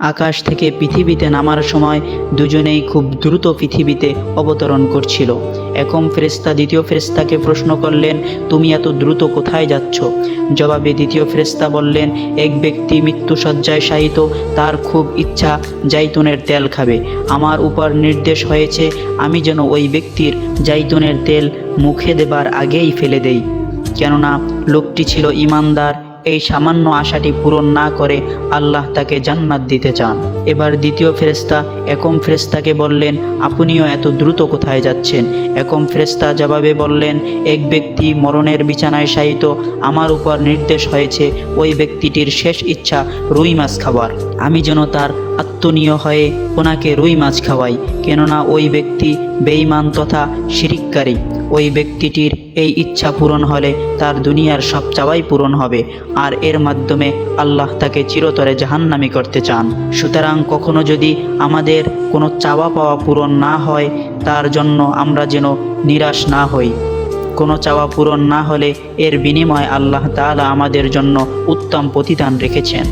আকাশ থেকে পৃথিবীতে নামার সময় দুজনেই খুব দ্রুত পৃথিবীতে অবতরণ করছিল। একম ফেরেস্তা দ্বিতীয় ফেরেস্তাকে প্রশ্ন করলেন, তুমি এত দ্রুত কোথায় যাচ্ছ? জবাবে দ্বিতীয় ফেরেস্তা বললেন, এক ব্যক্তি মৃত্যুসজ্জায় শায়িত, তার খুব ইচ্ছা জাইতুনের তেল খাবে। আমার উপর নির্দেশ হয়েছে, আমি যেন ওই ব্যক্তির জাইতুনের তেল মুখে দেবার আগেই ফেলে দেই। কেননা লোকটি ছিল ইমানদার এই সামান্য আশাটি পূরণ না করে আল্লাহ তাকে জান্নাত দিতে চান। এবার দ্বিতীয় ফেরেস্তা একম ফেরেস্তাকে বললেন, আপনিও এত দ্রুত কোথায় যাচ্ছেন? একম ফেরেস্তা জবাবে বললেন, এক ব্যক্তি মরণের বিছানায় শায়িত, আমার উপর নির্দেশ হয়েছে, ওই ব্যক্তিটির শেষ ইচ্ছা রুই মাছ খাবার আমি যেন তার আত্মনীয় হয়ে ওনাকে রুই মাছ খাওয়াই, কেননা ওই ব্যক্তি বেঈমান তথা শিরিককারী। ওই ব্যক্তিটির এই ইচ্ছা পূরণ হলে তার দুনিয়ার সব চাওয়াই পূরণ হবে, আর এর মাধ্যমে আল্লাহ তাকে চিরতরে জাহান্নামি করতে চান। সুতরাং কখনো যদি আমাদের কোনো চাওয়া পাওয়া পূরণ না হয়, তার জন্য আমরা যেন নিরাশ না হই। কোনো চাওয়া পূরণ না হলে এর বিনিময়ে আল্লাহ তালা আমাদের জন্য উত্তম প্রতিদান রেখেছেন।